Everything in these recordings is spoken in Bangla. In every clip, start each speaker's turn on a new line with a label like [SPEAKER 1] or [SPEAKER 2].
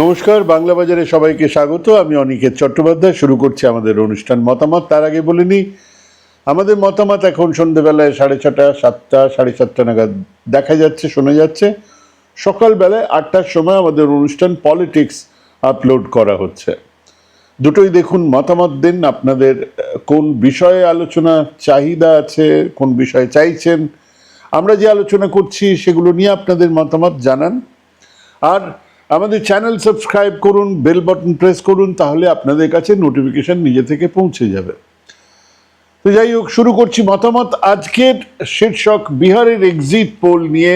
[SPEAKER 1] নমস্কার, বাংলা বাজারে সবাইকে স্বাগত। আমি অনিকেত চট্টোপাধ্যায়, শুরু করছি আমাদের অনুষ্ঠান মতামত। তার আগে বলে নিই, আমাদের মতামত এখন সন্ধেবেলায় সাড়ে ছটা, সাতটা, সাড়ে সাতটা নাগাদ দেখা যাচ্ছে, শোনা যাচ্ছে। সকালবেলায় আটটার সময় আমাদের অনুষ্ঠান পলিটিক্স আপলোড করা হচ্ছে। দুটোই দেখুন, মতামত দিন, আপনাদের কোন বিষয়ে আলোচনা, চাহিদা আছে, কোন বিষয়ে চাইছেন। আমরা যে আলোচনা করছি, সেগুলো নিয়ে আপনাদের মতামত জানান। আর আমাদের চ্যানেল সাবস্ক্রাইব করুন বেল বাটন প্রেস করুন, তাহলে আপনাদের কাছে নোটিফিকেশান নিজে থেকে পৌঁছে যাবে। তো যাই হোক, শুরু করছি মতামত। আজকের শীর্ষক বিহারের এক্সিট পোল নিয়ে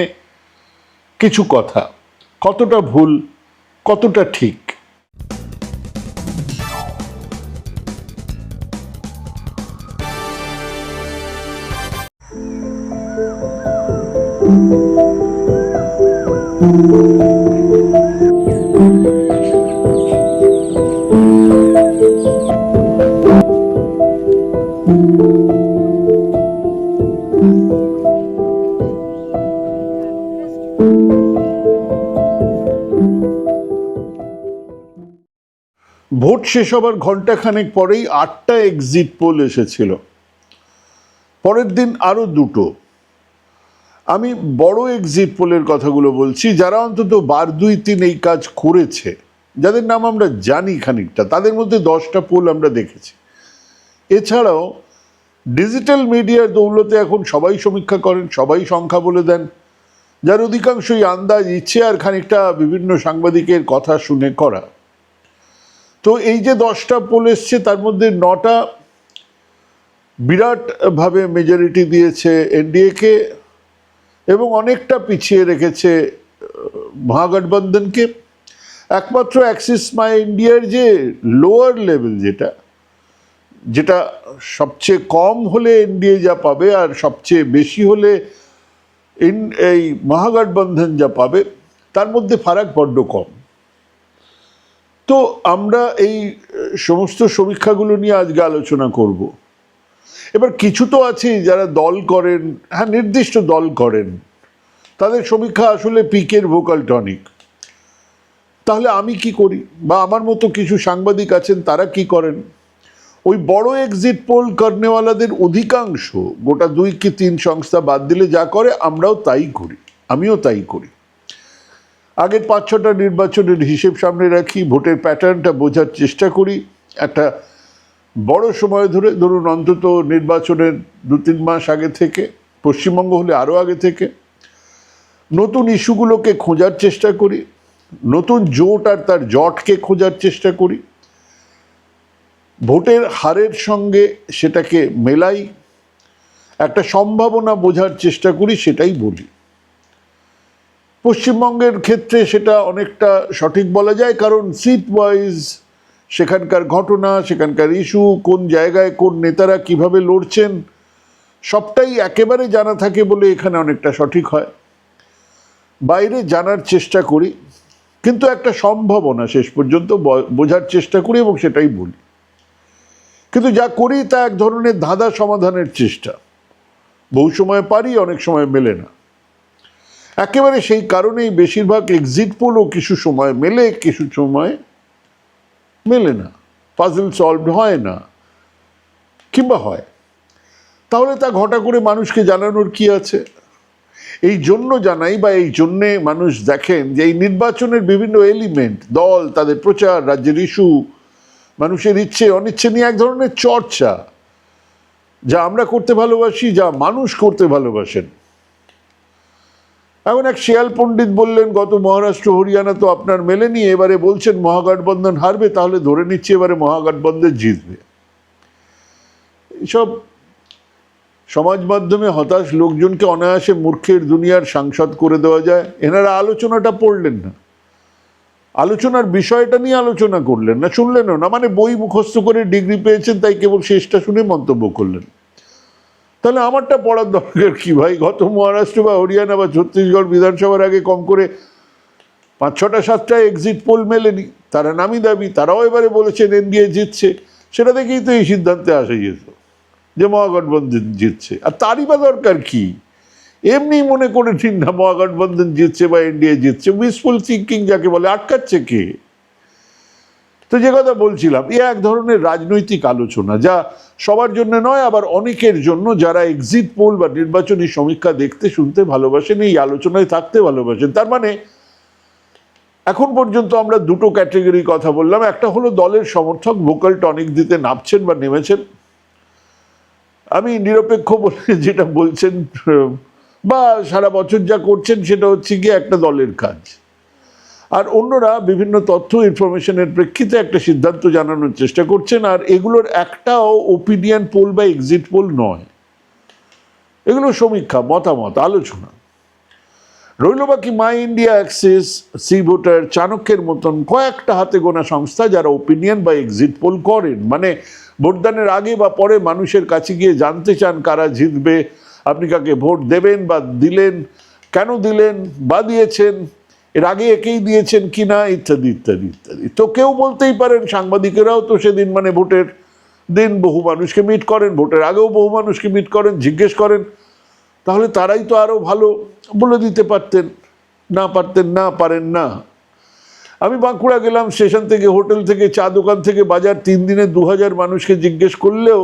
[SPEAKER 1] কিছু কথা। কতটা ভুল, কতটা ঠিক? ভোট শেষ হবার ঘন্টাখানেক পরেই আটটা এক্সিট পোল এসেছিল। পরের দিন আরও দুটো। আমি বড় এক্সিট পোলের কথাগুলো বলছি, যারা অন্তত বার দুই তিন এই কাজ করেছে, যাদের নাম আমরা জানি খানিকটা, তাদের মধ্যে দশটা পোল আমরা দেখেছি। এছাড়াও ডিজিটাল মিডিয়ার দৌলতে এখন সবাই সমীক্ষা করেন, সবাই সংখ্যা বলে দেন, যার অধিকাংশই আন্দাজ ইচ্ছে আর খানিকটা বিভিন্ন সাংবাদিকের কথা শুনে করা। তো এই যে দশটা পোল এসছে, তার মধ্যে নটা বিরাটভাবে মেজরিটি দিয়েছে এনডিএকে এবং অনেকটা পিছিয়ে রেখেছে মহাগঠবন্ধনকে। একমাত্র অ্যাক্সিস মাই ইন্ডিয়ার যে লোয়ার লেভেল যেটা যেটা সবচেয়ে কম হলে এনডিএ যা পাবে আর সবচেয়ে বেশি হলে এই মহাগঠবন্ধন যা পাবে, তার মধ্যে ফারাক বড্ড কম। তো আমরা এই সমস্ত সমীক্ষাগুলো নিয়ে আজকে আলোচনা করব। এবার কিছু তো আছে যারা দল করেন হ্যাঁ নির্দিষ্ট দল করেন, তাদের সমীক্ষা আসলে পিকের ভোকাল টনিক। তাহলে আমি কি করি? বা আমার মতো কিছু সাংবাদিক আছেন, তারা কি করেন? ওই বড় এক্সিট পোল কর্নেওয়ালাদের অধিকাংশ, গোটা দুই কি তিন সংস্থা বাদ দিলে যা করে, আমরাও তাই করি, আমিও তাই করি। আগের পাঁচ ছটা নির্বাচনের হিসেব সামনে রাখি, ভোটের প্যাটার্নটা বোঝার চেষ্টা করি। একটা বড় সময় ধরে ধরুন অন্তত নির্বাচনের দু তিন মাস আগে থেকে, পশ্চিমবঙ্গ হলে আরও আগে থেকে, নতুন ইস্যুগুলোকে খোঁজার চেষ্টা করি, নতুন জোট আর তার জটকে খোঁজার চেষ্টা করি, ভোটের হারের সঙ্গে সেটাকে মেলাই, একটা সম্ভাবনা বোঝার চেষ্টা করি, সেটাই বলি। পশ্চিমবঙ্গের ক্ষেত্রে সেটা অনেকটা সঠিক বলা যায়, কারণ সিট ওয়াইজ সেখানকার ঘটনা, সেখানকার ইস্যু কোন জায়গায় কোন নেতারা কীভাবে লড়ছেন, সবটাই একেবারে জানা থাকে বলে এখানে অনেকটা সঠিক হয়। বাইরে জানার চেষ্টা করি, কিন্তু একটা সম্ভাবনা শেষ পর্যন্ত বোঝার চেষ্টা করি এবং সেটাই বলি। কিন্তু যা করি তা এক ধরনের ধাঁধা সমাধানের চেষ্টা। বহু সময় পারি, অনেক সময় মেলে না। একেবারে সেই কারণেই বেশিরভাগ এক্সিট পোলও কিছু সময় মেলে, কিছু সময় মেলে না। পাজল সলভড হয় না, কিংবা হয়। তাহলে তা ঘটা করে মানুষকে জানানোর কি আছে? এই জন্য জানাই বা এই জন্যে মানুষ দেখেন যে এই নির্বাচনের বিভিন্ন এলিমেন্ট দল, তাদের প্রচার, রাজ্যের ইস্যু মানুষের ইচ্ছে অনিচ্ছে নিয়ে এক ধরনের চর্চা, যা আমরা করতে ভালোবাসি, যা মানুষ করতে ভালোবাসেন। এখন এক শিয়াল পণ্ডিত বললেন, গত মহারাষ্ট্র, হরিয়ানা তো আপনার মেলেনি, এবারে বলছেন মহাগঠবন্ধন হারবে, তাহলে ধরে নিচ্ছি এবারে মহাগঠবন্ধন জিতবে। এসব সমাজ মাধ্যমে হতাশ লোকজনকে অনায়াসে মূর্খের দুনিয়ার সাংসদ করে দেওয়া যায়। এনারা আলোচনাটা পড়লেন না। আলোচনার বিষয়টা নিয়ে আলোচনা করলেন না, শুনলেনও না। মানে বই মুখস্থ করে ডিগ্রি পেয়েছেন, তাই কেবল শেষটা শুনে মন্তব্য করলেন। তাহলে আমারটা পড়ার দরকার কি ভাই? গত মহারাষ্ট্র বা হরিয়ানা বা ছত্তিশগড় বিধানসভার আগে কম করে পাঁচ ছটা সাতটা এক্সিট পোল মেলেনি। তারা নামি দাবি, তারাও এবারে বলেছেন এনডিএ জিতছে। সেটা দেখেই তো এই সিদ্ধান্তে আসা যেত যে মহাগঠবন্ধন জিতছে। আর তারই বা দরকার কি? এমনি মনে করে ঠিক না মহাগঠবন্ধন জিতছে বা এনডিএ জিতছে। উইসফুল থিঙ্কিং যাকে বলে, আটকাচ্ছে কে? তো যে কথা বলছিলাম, এ এক ধরনের রাজনৈতিক আলোচনা যা সবার জন্য নয়, আবার অনেকের জন্য যারা এক্সিট পোল বা নির্বাচনী সমীক্ষা দেখতে, শুনতে ভালোবাসেন, এই আলোচনায় থাকতে ভালোবাসেন। তার মানে এখন পর্যন্ত আমরা দুটো ক্যাটেগরি কথা বললাম। একটা হলো দলের সমর্থক ভোকাল টনিক দিতে নামছেন বা নেমেছেন। আমি নিরপেক্ষ বলে যেটা বলছেন, বা সারা বছর যা করছেন, সেটা হচ্ছে গিয়ে একটা দলের কাজ। আর অন্যরা বিভিন্ন তথ্য ইনফরমেশনের প্রেক্ষিতে একটা সিদ্ধান্ত জানানোর চেষ্টা করছেন, আর এগুলোর একটাও ওপিনিয়ন পোল বা এক্সিট পোল নয়। এগুলো সমীক্ষা, মতামত, আলোচনা। রইল বাকি my India Axis C voter চাণক্যের মতন কয়েকটা হাতে গোনা সংস্থা যারা ওপিনিয়ন বা এক্সিট পোল করেন। মানে ভোটদানের আগে বা পরে মানুষের কাছে গিয়ে জানতে চান কারা জিতবে, আপনি কাকে ভোট দেবেন বা দিলেন, কেন দিলেন বা দিয়েছেন এর আগে একেই দিয়েছেন কি না, ইত্যাদি ইত্যাদি ইত্যাদি। তো কেউ বলতেই পারেন, সাংবাদিকেরাও তো সেদিন মানে ভোটের দিন বহু মানুষকে মিট করেন, ভোটের আগেও বহু মানুষকে মিট করেন, জিজ্ঞেস করেন। তাহলে তারাই তো আরও ভালো বলে দিতে পারতেন, না পারতেন, না পারেন না। আমি বাঁকুড়া গেলাম, স্টেশন থেকে, হোটেল থেকে, চা দোকান থেকে, বাজার তিন দিনে দু হাজার মানুষকে জিজ্ঞেস করলেও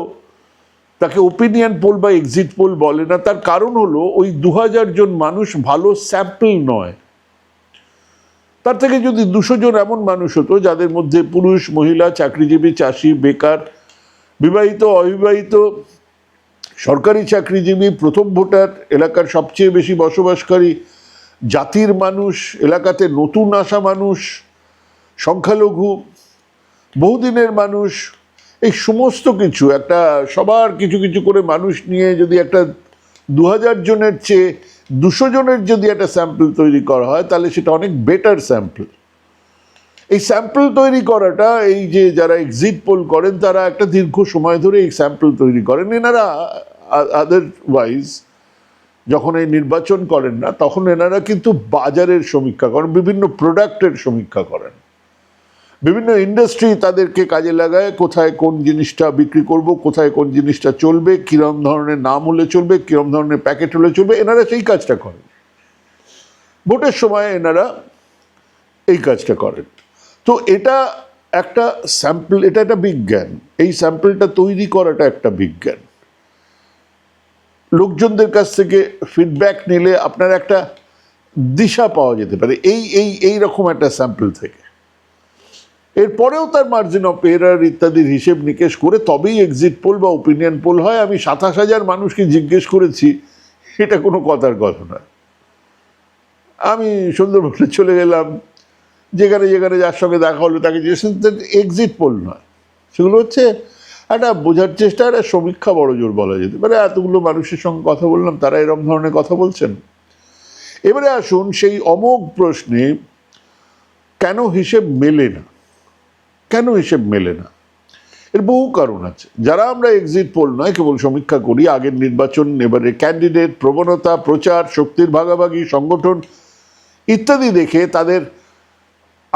[SPEAKER 1] তাকে ওপিনিয়ন পোল বা এক্সিট পোল বলে না। তার কারণ হলো, ওই দু হাজার জন মানুষ ভালো স্যাম্পল নয়। তার থেকে যদি দুশো জন এমন মানুষ হতো যাদের মধ্যে পুরুষ, মহিলা, চাকরিজীবী, চাষি, বেকার, বিবাহিত, অবিবাহিত, সরকারি চাকরিজীবী, প্রথম ভোটার, এলাকার সবচেয়ে বেশি বসবাসকারী জাতির মানুষ, এলাকাতে নতুন আসা মানুষ, সংখ্যালঘু, বহুদিনের মানুষ, এই সমস্ত কিছু একটা সবার কিছু কিছু করে মানুষ নিয়ে যদি একটা দু হাজার জনের চেয়ে দুশো জনের যদি একটা স্যাম্পল তৈরি করা হয়, তাহলে সেটা অনেক বেটার স্যাম্পল এই স্যাম্পল তৈরি করাটা, এই যে যারা এক্সিট পোল করেন, তারা একটা দীর্ঘ সময় ধরে এই স্যাম্পল তৈরি করেন। এনারা আদারওয়াইজ যখন এই নির্বাচন করেন না, তখন এনারা কিন্তু বাজারের সমীক্ষা করেন, বিভিন্ন প্রোডাক্টের সমীক্ষা করেন। বিভিন্ন ইন্ডাস্ট্রি তাদেরকে কাজে লাগায়, কোথায় কোন জিনিসটা বিক্রি করব, কোথায় কোন জিনিসটা চলবে, কিরম ধরনের নাম হলে চলবে, কিরম ধরনের প্যাকেট হলে চলবে, এনারা সেই কাজটা করেন ভোটের সময় এনারা এই কাজটা করেন। তো এটা একটা স্যাম্পল এটা একটা বিজ্ঞান। এই স্যাম্পলটা তৈরি করাটা একটা বিজ্ঞান। লোকজনদের কাছ থেকে ফিডব্যাক নিলে আপনার একটা দিশা পাওয়া যেতে পারে। এই এই এই রকম একটা স্যাম্পল থেকে। এরপরেও তার মার্জিন অফ এরার ইত্যাদির হিসেব নিকেশ করে তবেই এক্সিট পোল বা ওপিনিয়ন পোল হয়। আমি সাতাশ হাজার মানুষকে জিজ্ঞেস করেছি, এটা কোনো কথার কথা নয়। আমি সুন্দরবনে চলে গেলাম, যেখানে যেখানে যার সঙ্গে দেখা হলো তাকে জিজ্ঞেস এক্সিট পোল নয়? সেগুলো হচ্ছে একটা বোঝার চেষ্টা, একটা সমীক্ষা বড় জোর বলা যেতে পারে। এতগুলো মানুষের সঙ্গে কথা বললাম, তারা এরকম ধরনের কথা বলছেন। এবারে আসুন সেই অমোঘ প্রশ্নে কেন হিসেব মেলে না? কেন হিসেব মেলে না? এর বহু কারণ আছে। যারা আমরা এক্সিট পোল নয়, কেবল সমীক্ষা করি, আগের নির্বাচন এবারে ক্যান্ডিডেট প্রবণতা, প্রচার, শক্তির ভাগাভাগি, সংগঠন ইত্যাদি দেখে তাদের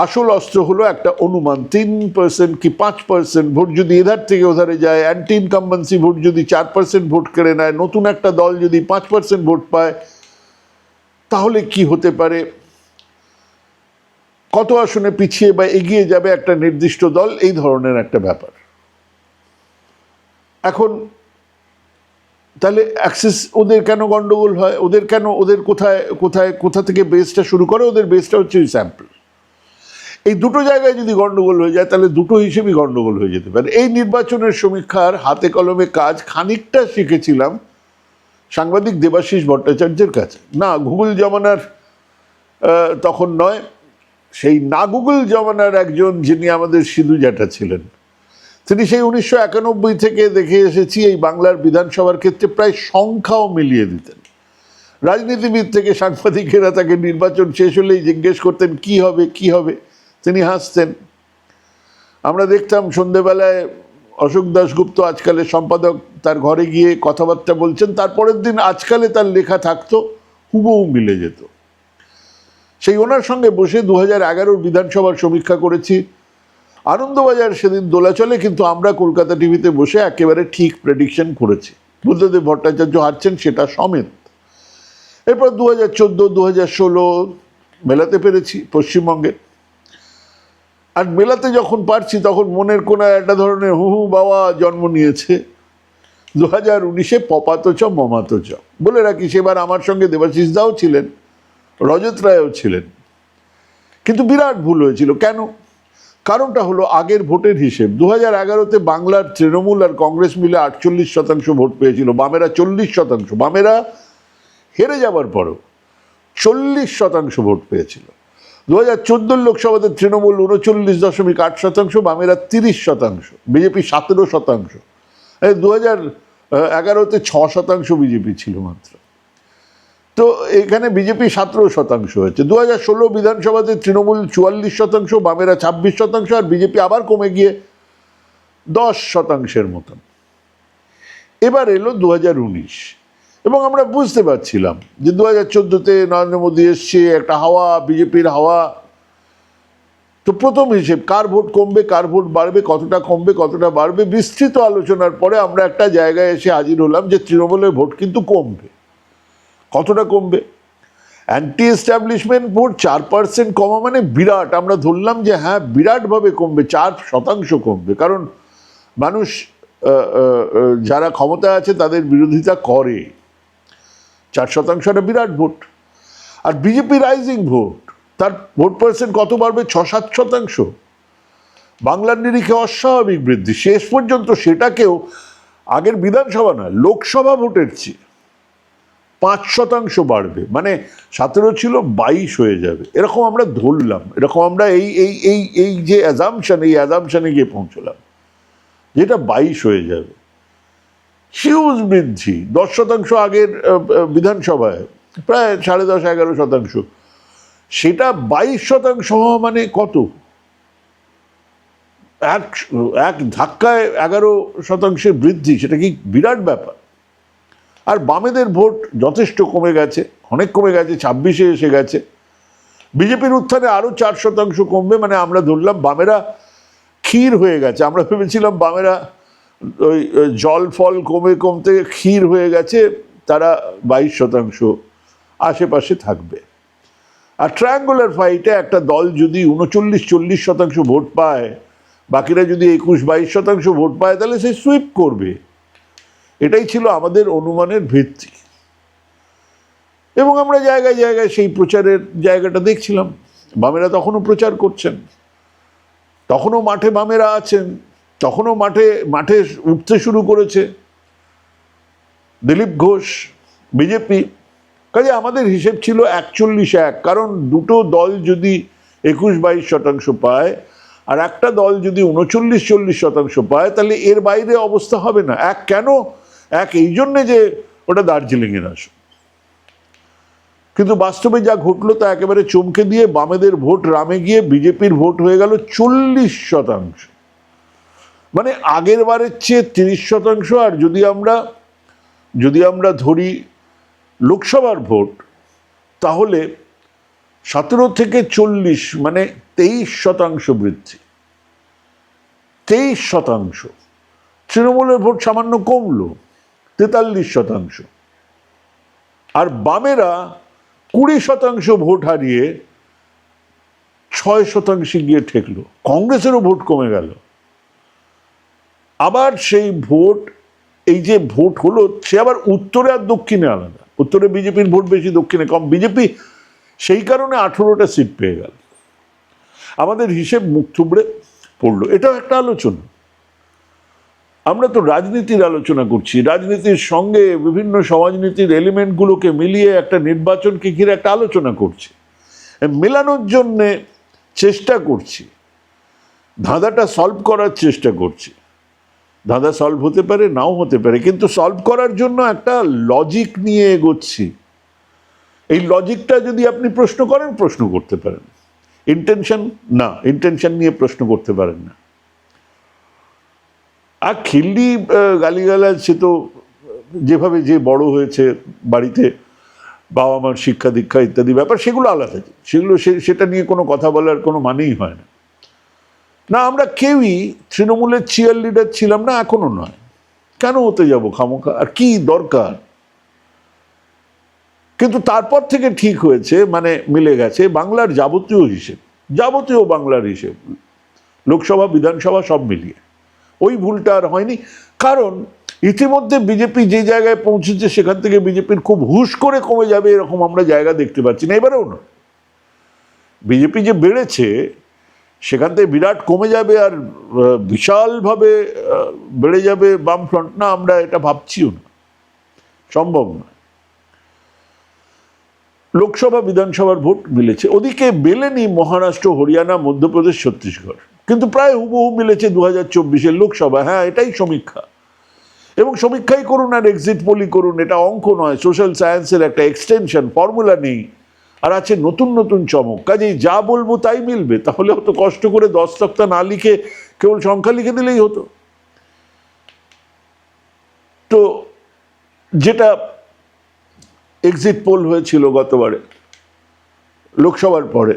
[SPEAKER 1] আসল অস্ত্র হলো একটা অনুমান। তিন পার্সেন্ট কি পাঁচ পার্সেন্ট ভোট যদি এধার থেকে ওধারে যায় অ্যান্টি ইনকাম্বান্সি ভোট যদি চার পার্সেন্ট ভোট কেড়ে নেয়, নতুন একটা দল যদি পাঁচ পার্সেন্ট ভোট পায়, তাহলে কি হতে পারে? কত আসনে পিছিয়ে বা এগিয়ে যাবে একটা নির্দিষ্ট দল, এই ধরনের একটা ব্যাপার। এখন, তাহলে অ্যাক্সেস ওদের কেন গন্ডগোল হয়? ওদের কেন, ওদের কোথায় কোথায়, কোথা থেকে বেসটা শুরু করে? ওদের বেসটা হচ্ছে ওই স্যাম্পল এই দুটো জায়গায় যদি গন্ডগোল হয়ে যায়, তাহলে দুটো হিসেবেই গন্ডগোল হয়ে যেতে পারে। এই নির্বাচনের সমীক্ষার হাতে কলমে কাজ খানিকটা শিখেছিলাম সাংবাদিক দেবাশিস ভট্টাচার্যের কাছে। না গুগল জমানার তখন নয় সেই না গুগল জমানার একজন যিনি আমাদের সিধু জ্যাঠা ছিলেন, তিনি সেই উনিশশো একানব্বই থেকে দেখে এসেছি এই বাংলার বিধানসভার ক্ষেত্রে প্রায় সংখ্যাও মিলিয়ে দিতেন। রাজনীতিবিদ থেকে সাংবাদিকেরা তাকে নির্বাচন শেষ হলেই জিজ্ঞেস করতেন, কি হবে কি হবে? তিনি হাসতেন। আমরা দেখতাম সন্ধেবেলায় অশোক দাশগুপ্ত আজকালের সম্পাদক, তার ঘরে গিয়ে কথাবার্তা বলছেন, তারপরের দিন আজকালে তার লেখা থাকতো, হুবহু মিলে যেত। সেই ওনার সঙ্গে বসে দু হাজার এগারোর বিধানসভার সমীক্ষা করেছি। আনন্দবাজার সেদিন দোলাচলে কিন্তু আমরা কলকাতা টিভিতে বসে একেবারে ঠিক প্রেডিকশন করেছি। বুদ্ধদেব ভট্টাচার্য হারছেন সেটা সমেত। এরপর দু হাজার চোদ্দ দু হাজার ষোলো মেলাতে পেরেছি পশ্চিমবঙ্গে। আর মেলাতে যখন পারছি, তখন মনের কোনো একটা ধরনের হু হু বাবা জন্ম নিয়েছে। দু হাজার উনিশে পপাতচ মমাতচ বলে রাখি, সেবার আমার সঙ্গে দেবাশিস দাও ছিলেন। রজত রায়ও ছিলেন। কিন্তু বিরাট ভুল হয়েছিল। কেন? কারণটা হলো আগের ভোটের হিসেব। দু হাজার এগারোতে বাংলার তৃণমূল আর কংগ্রেস মিলে আটচল্লিশ শতাংশ ভোট পেয়েছিল। বামেরা চল্লিশ শতাংশ। বামেরা হেরে যাবার পরও চল্লিশ শতাংশ ভোট পেয়েছিল। দু হাজার চোদ্দোর লোকসভাতে তৃণমূল উনচল্লিশ দশমিক আট শতাংশ, বামেরা তিরিশ শতাংশ। বিজেপি সতেরো শতাংশ। দু হাজার এগারোতে ছ শতাংশ বিজেপি ছিল মাত্র। তো এখানে বিজেপি সতেরো শতাংশ হয়েছে। দু হাজার ষোলো বিধানসভাতে তৃণমূল চুয়াল্লিশ শতাংশ, বামেরা ছাব্বিশ শতাংশ, আর বিজেপি আবার কমে গিয়ে দশ শতাংশের মতন। এবার এলো দু হাজার উনিশ। এবং আমরা বুঝতে পারছিলাম যে দু হাজার চোদ্দোতে নরেন্দ্র মোদী এসছে, একটা হাওয়া, বিজেপির হাওয়া। তো প্রথম হিসেব, কার ভোট কমবে, কার ভোট বাড়বে, কতটা কমবে, কতটা বাড়বে, বিস্তৃত আলোচনার পরে আমরা একটা জায়গায় এসে হাজির হলাম যে তৃণমূলের ভোট কিন্তু কমবে। কতটা কমবে? অ্যান্টি এস্টাবলিশমেন্ট ভোট চার পার্সেন্ট কমা মানে বিরাট। আমরা ধরলাম যে হ্যাঁ বিরাটভাবে কমবে, চার শতাংশ কমবে। কারণ মানুষ যারা ক্ষমতা আছে, তাদের বিরোধিতা করে। চার শতাংশ একটা বিরাট ভোট আর বিজেপি রাইজিং ভোট তার ভোট পার্সেন্ট কত বাড়বে? ছ, সাত শতাংশ। বাংলার নিরিখে অস্বাভাবিক বৃদ্ধি। শেষ পর্যন্ত সেটাকেও আগের বিধানসভা না লোকসভা ভোটের চেয়ে। পাঁচ শতাংশ বাড়বে। মানে সতেরো ছিল, বাইশ হয়ে যাবে। এরকম আমরা ধরলাম। এরকম আমরা এই এই এই এই যে অ্যাজামশন এই অ্যাজামশনে গিয়ে পৌঁছলাম। যেটা বাইশ হয়ে যাবে। হিউজ বৃদ্ধি। দশ শতাংশ আগের বিধানসভায়। প্রায় সাড়ে দশ, এগারো শতাংশ। সেটা বাইশ শতাংশ হওয়া মানে কত? এক এক ধাক্কায় এগারো শতাংশের বৃদ্ধি। সেটা কি বিরাট ব্যাপার? আর বামেদের ভোট যথেষ্ট কমে গেছে, অনেক কমে গেছে, ছাব্বিশে এসে গেছে। বিজেপির উত্থানে আরও চার শতাংশ কমবে মানে আমরা ধরলাম বামেরা ক্ষীর হয়ে গেছে। আমরা ভেবেছিলাম বামেরা ওই জল ফল কমে কমতে ক্ষীর হয়ে গেছে, তারা বাইশ শতাংশ আশেপাশে থাকবে। আর ট্রায়াঙ্গুলার ফাইটে একটা দল যদি উনচল্লিশ, চল্লিশ শতাংশ ভোট পায়, বাকিরা যদি একুশ, বাইশ শতাংশ ভোট পায়, তাহলে সে সুইপ করবে। এটাই ছিল আমাদের অনুমানের ভিত্তি। এবং আমরা জায়গায় জায়গায় সেই প্রচারের জায়গাটা দেখছিলাম। বামেরা তখনও প্রচার করছেন। তখনও মাঠে বামেরা আছেন। তখনও মাঠে মাঠে উঠতে শুরু করেছে। দিলীপ ঘোষ, বিজেপি। কাজে আমাদের হিসেব ছিল একচল্লিশ এক, কারণ দুটো দল যদি একুশ বাইশ শতাংশ পায় আর একটা দল যদি উনচল্লিশ চল্লিশ শতাংশ পায়, তাহলে এর বাইরে অবস্থা হবে না। এক কেন? এক, এই জন্যে যে ওটা দার্জিলিংয়ের আসন। কিন্তু বাস্তবে যা ঘটলো তা একেবারে চমকে দিয়ে বামেদের ভোট, রামে গিয়ে বিজেপির ভোট হয়ে গেল চল্লিশ শতাংশ। মানে আগের বারের চেয়ে তিরিশ শতাংশ, আর যদি আমরা যদি আমরা ধরি লোকসভার ভোট, তাহলে সতেরো থেকে চল্লিশ মানে তেইশ শতাংশ বৃদ্ধি। তেইশ শতাংশ। তৃণমূলের ভোট সামান্য কমলো। তেতাল্লিশ শতাংশ। আর বামেরা কুড়ি শতাংশ ভোট হারিয়ে ছয় শতাংশে গিয়ে ঠেকলো। কংগ্রেসেরও ভোট কমে গেল। আবার সেই ভোট, এই যে ভোট হলো, সে আবার উত্তরে আর দক্ষিণে আলাদা। উত্তরে বিজেপির ভোট বেশি, দক্ষিণে কম। বিজেপি সেই কারণে আঠেরোটা সিট পেয়ে গেল। আমাদের হিসেব মুখ থুবড়ে পড়ল। এটাও একটা আলোচনা। আমরা তো রাজনীতির আলোচনা করছি। রাজনীতির সঙ্গে বিভিন্ন সমাজনীতির এলিমেন্টগুলোকে মিলিয়ে একটা নির্বাচনকে ঘিরে একটা আলোচনা করছি। মেলানোর জন্যে চেষ্টা করছি। ধাঁধাটা সলভ করার চেষ্টা করছি। ধাঁধা সলভ হতে পারে, নাও হতে পারে, কিন্তু সলভ করার জন্য একটা লজিক নিয়ে এগোচ্ছি। এই লজিকটা যদি আপনি প্রশ্ন করেন, প্রশ্ন করতে পারেন। ইন্টেনশন না ইন্টেনশন নিয়ে প্রশ্ন করতে পারেন না। আর খিল্লি গালিগালাজ সে তো যেভাবে যে বড় হয়েছে বাড়িতে বাবা মার শিক্ষা, দীক্ষা ইত্যাদি ব্যাপার, সেগুলো আলাদা। সেগুলো সেটা নিয়ে কোনো কথা বলার কোনো মানেই হয় না। না, আমরা কেউই তৃণমূলের চেয়ার লিডার ছিলাম না, এখনও নয়। কেন হতে যাব খামোখা? আর কি দরকার? কিন্তু তারপর থেকে ঠিক হয়েছে মানে মিলে গেছে বাংলার যাবতীয় হিসেব। যাবতীয় বাংলার হিসেব। লোকসভা, বিধানসভা সব মিলিয়ে। ওই ভুলটা আর হয়নি। কারণ ইতিমধ্যে বিজেপি যে জায়গায় পৌঁছেছে, সেখান থেকে বিজেপির খুব হুশ করে কমে যাবে এরকম আমরা জায়গা দেখতে পাচ্ছি না। এবারেও না বিজেপি যে বেড়েছে, সেখান থেকে বিরাট কমে যাবে আর বিশালভাবে বেড়ে যাবে বামফ্রন্ট। না, আমরা এটা ভাবছিও না। সম্ভব না লোকসভা, বিধানসভার ভোট মিলেছে। ওদিকে মেলেনি মহারাষ্ট্র, হরিয়ানা, মধ্যপ্রদেশ, ছত্তিশগড়। কিন্তু প্রায় হুবহু মিলেছে দু হাজার চব্বিশের লোকসভা। হ্যাঁ এটাই সমীক্ষা। এবং সমীক্ষাই করুন আর এক্সিট পোলই করুন, এটা অঙ্ক নয় সোশ্যাল সায়েন্সের একটা এক্সটেনশন ফর্মুলা নেই। আর আছে নতুন নতুন চমক। কাজেই যা বলব তাই মিলবে, তাহলে অত কষ্ট করে দশ তক্তা না লিখে কেবল সংখ্যা লিখে দিলেই হতো। তো যেটা এক্সিট পোল হয়েছিল গতবারে, লোকসভার পরে,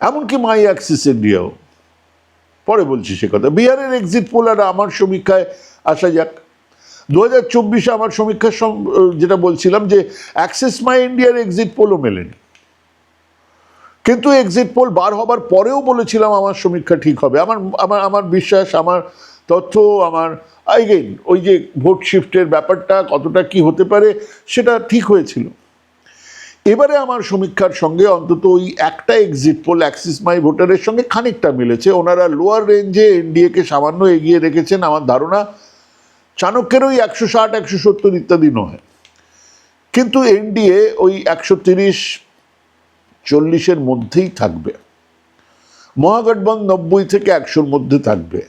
[SPEAKER 1] এমনকি মাই অ্যাক্সিস ইন্ডিয়াও পরে বলছি সে কথা। বিহারের এক্সিট পোল আর আমার সমীক্ষায় আসা যাক। দু হাজার চব্বিশে আমার সমীক্ষার সম- যেটা বলছিলাম যে অ্যাক্সিস মাই ইন্ডিয়ার এক্সিট পোলও মেলেনি। কিন্তু এক্সিট পোল বার হবার পরেও বলেছিলাম আমার সমীক্ষা ঠিক হবে। আমার আমার আমার বিশ্বাস, আমার তথ্য, আমার আইগেন ওই যে ভোট শিফটের ব্যাপারটা কতটা কি হতে পারে সেটা ঠিক হয়েছিল। এবারে আমার সমীক্ষার সঙ্গে অন্তত ওই একটা এক্সিট পোল অ্যাক্সিস মাই ভোটারের সঙ্গে খানিকটা মিলেছে। ওনারা লোয়ার রেঞ্জে এনডিএকে সামান্য এগিয়ে রেখেছেন। আমার ধারণা চাণক্যের ওই একশো ষাট, একশো সত্তর ইত্যাদি নয়। কিন্তু এনডিএ ওই একশো তিরিশ, চল্লিশের মধ্যেই থাকবে। মহাগঠবন্ধ নব্বই থেকে একশোর মধ্যে থাকবে।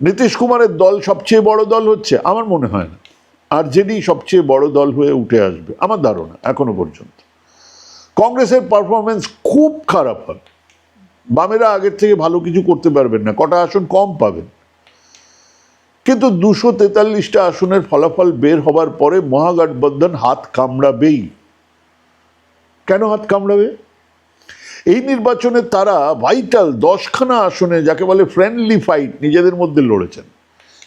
[SPEAKER 1] নীতিশ কুমারের দল সবচেয়ে বড় দল হচ্ছে? আমার মনে হয় না। আরজেডি সবচেয়ে বড় দল হয়ে উঠে আসবে, আমার ধারণা, এখনও পর্যন্ত। কংগ্রেসের পারফরমেন্স খুব খারাপ হবে। বামেরা আগের থেকে ভালো কিছু করতে পারবেন না, কটা আসন কম পাবেন। কিন্তু দুশো তেতাল্লিশটা আসনের ফলাফল বের হবার পরে মহাগঠবন্ধন হাত কামড়াবেই। কেন হাত কামড়াবে? এই নির্বাচনে তারা ভাইটাল দশখানা আসনে, যাকে বলে ফ্রেন্ডলি ফাইট নিজেদের মধ্যে লড়েছেন।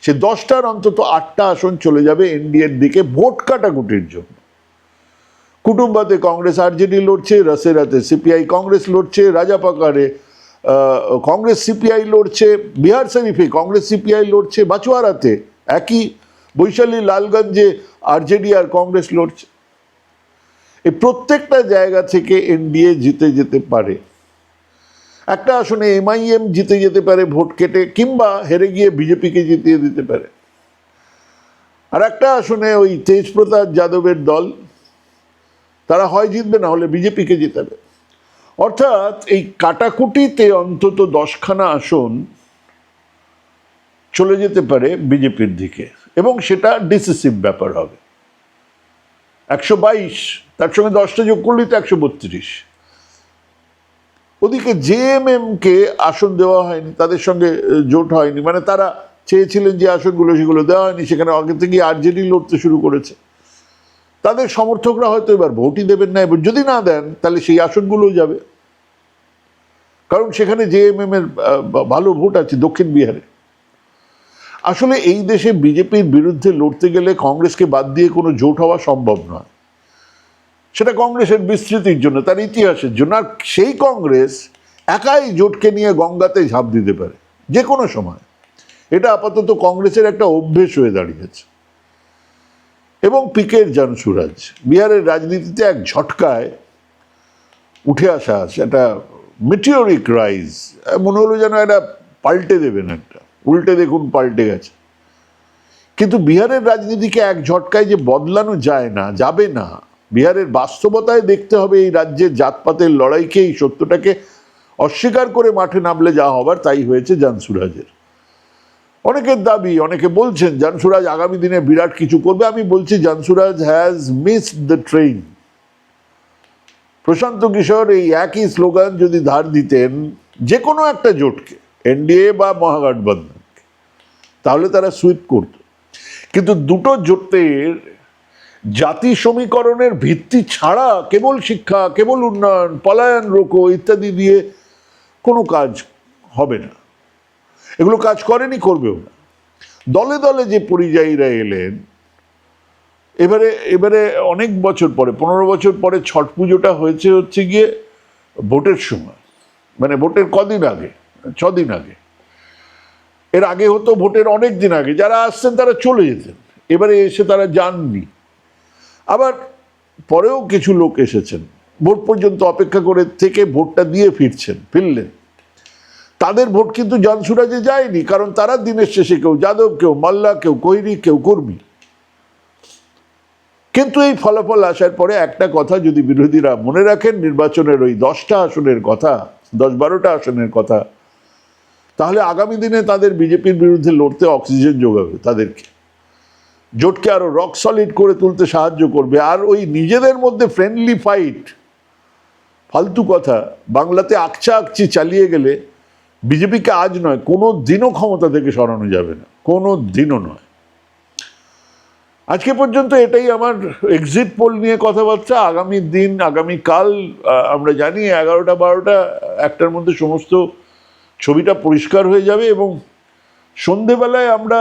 [SPEAKER 1] সে দশটার অন্তত আটটা আসন চলে যাবে এনডিএর দিকে ভোট কাটাকুটির জন্য। কুটুম্বাতে কংগ্রেস আরজেডি লড়ছে, রসেরাতে সিপিআই কংগ্রেস লড়ছে রাজাপাকারে কংগ্রেস সিপিআই লড়ছে, বিহার শরীফে কংগ্রেস সিপিআই লড়ছে, বাচুয়ারাতে একই, বৈশালী লালগঞ্জে আরজেডি আর কংগ্রেস লড়ছে। এই প্রত্যেকটা জায়গা থেকে এনডিএ জিতে যেতে পারে। একটা আসনে এমআইএম জিতে যেতে পারে, ভোট কেটে, কিংবা হেরে গিয়ে বিজেপিকে জিতিয়ে দিতে পারে। আর একটা আসনে ওই তেজপ্রতাপ যাদবের দল, তারা হয় জিতবে, না হলে বিজেপিকে জিতাবে। অর্থাৎ এই কাটাকুটিতে অন্তত দশখানা আসন চলে যেতে পারে বিজেপির দিকে, এবং সেটা ডিসিসিভ ব্যাপার হবে। একশো বাইশ, তার সঙ্গে দশটা যোগ করলেই তো একশো বত্রিশ। ওদিকে জেএমএম কে আসন দেওয়া হয়নি তাদের সঙ্গে জোট হয়নি। মানে তারা চেয়েছিলেন যে আসনগুলো সেগুলো দেওয়া হয়নি সেখানে আগে থেকে আরজেডি লড়তে শুরু করেছে। তাদের সমর্থকরা হয়তো এবার ভোটই দেবেন না এবার যদি না দেন তাহলে সেই আসনগুলোও যাবে। কারণ সেখানে জেএমএম এর আহ, ভালো ভোট আছে দক্ষিণ বিহারে। আসলে এই দেশে বিজেপির বিরুদ্ধে লড়তে গেলে কংগ্রেসকে বাদ দিয়ে কোনো জোট হওয়া সম্ভব নয়। সেটা কংগ্রেসের বিস্তৃতির জন্য, তার ইতিহাসের জন্য। আর সেই কংগ্রেস একাই জোটকে নিয়ে গঙ্গাতে ঝাঁপ দিতে পারে, যে কোনো সময়। এটা আপাতত কংগ্রেসের একটা অভ্যেস হয়ে দাঁড়িয়েছে। এবং পিকের জান সুরাজ, বিহারের রাজনীতিতে এক ঝটকায় উঠে আসা একটা মিটিওরিক রাইজ মনে হলো যেন একটা পাল্টে দেবেন একটা, উল্টে দেখুন পাল্টে গেছে। কিন্তু বিহারের রাজনীতিকে এক ঝটকায় যে বদলানো যায় না, যাবে না বিহারের বাস্তবতায় দেখতে হবে এই রাজ্যের জাতপাতের লড়াইকে, এই সত্যটাকে। অস্বীকার করে মাঠে নামলে যা হবার, তাই হয়েছে জানসুরাজের। অনেকের দাবি, অনেকে বলছেন, জানসুরাজ আগামী দিনে বিরাট কিছু করবে। আমি বলছি, Jan Suraaj has missed the train Prashant Kishor এই একই স্লোগান যদি ধার দিতেন যে কোনো একটা জোটকে, এনডিএ বা মহাগঠবন্ধনকে, তাহলে তারা সুইপ করত। কিন্তু দুটো জোটের জাতি সমীকরণের ভিত্তি ছাড়া কেবল শিক্ষা, কেবল উন্নয়ন, পলায়ন, রোকো ইত্যাদি দিয়ে কোনো কাজ হবে না। এগুলো কাজ করেনি, করবেও না। দলে দলে যে পরিযায়ীরা এলেন, এবারে এবারে অনেক বছর পরে, পনেরো বছর পরে ছট পুজোটা হয়েছে হচ্ছে গিয়ে ভোটের সময়। মানে ভোটের কদিন আগে, ছদিন আগে। এর আগে হতো ভোটের অনেক দিন আগে। যারা আসছেন তারা চলে যেতেন। এবারে এসে তারা যাননি। আবার পরেও কিছু লোক এসেছেন। ভোট পর্যন্ত অপেক্ষা করে থেকে ভোটটা দিয়ে ফিরছেন, ফিরলেন। তাদের ভোট কিন্তু জনসুরাজে যায়নি, কারণ তারা দিনের শেষে কেউ যাদব, কেউ মাল্লা, কেউ কৈরি, কেউ কর্মী। কিন্তু এই ফলাফল আসার পরে একটা কথা যদি বিরোধীরা মনে রাখেন, নির্বাচনের ওই দশটা আসনের কথা, দশ বারোটা আসনের কথা, তাহলে আগামী দিনে তাদের বিজেপির বিরুদ্ধে লড়তে অক্সিজেন যোগাবে তাদেরকে। জোটকে আরও রক সলিড করে তুলতে সাহায্য করবে। আর ওই নিজেদের মধ্যে ফ্রেন্ডলি ফাইট ফালতু কথা, বাংলাতে আকচা আকচি চালিয়ে গেলে বিজেপিকে আজ নয়, কোনো দিনও ক্ষমতা থেকে সরানো যাবে না, কোনো দিনও নয়। আজকে পর্যন্ত এটাই আমার এক্সিট পোল নিয়ে কথাবার্তা। আগামী দিন, আগামী কাল আমরা জানি এগারোটা, বারোটা, একটার মধ্যে সমস্ত ছবিটা পরিষ্কার হয়ে যাবে এবং সন্ধেবেলায় আমরা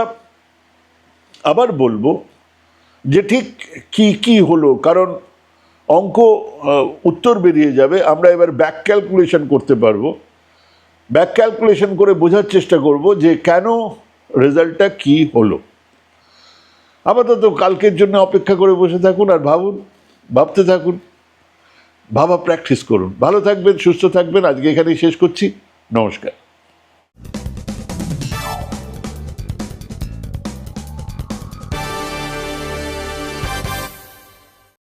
[SPEAKER 1] আবার বলব যে ঠিক কি কি হলো? কারণ অঙ্ক উত্তর বেরিয়ে যাবে। আমরা এবার ব্যাক ক্যালকুলেশন করতে পারব। ব্যাক ক্যালকুলেশন করে বোঝার চেষ্টা করব যে কেন রেজাল্টটা কি হলো। আপাতত কালকের জন্য অপেক্ষা করে বসে থাকুন আর ভাবুন, ভাবতে থাকুন। ভাবা প্র্যাকটিস করুন। ভালো থাকবেন, সুস্থ থাকবেন। আজকে এখানেই শেষ করছি। নমস্কার।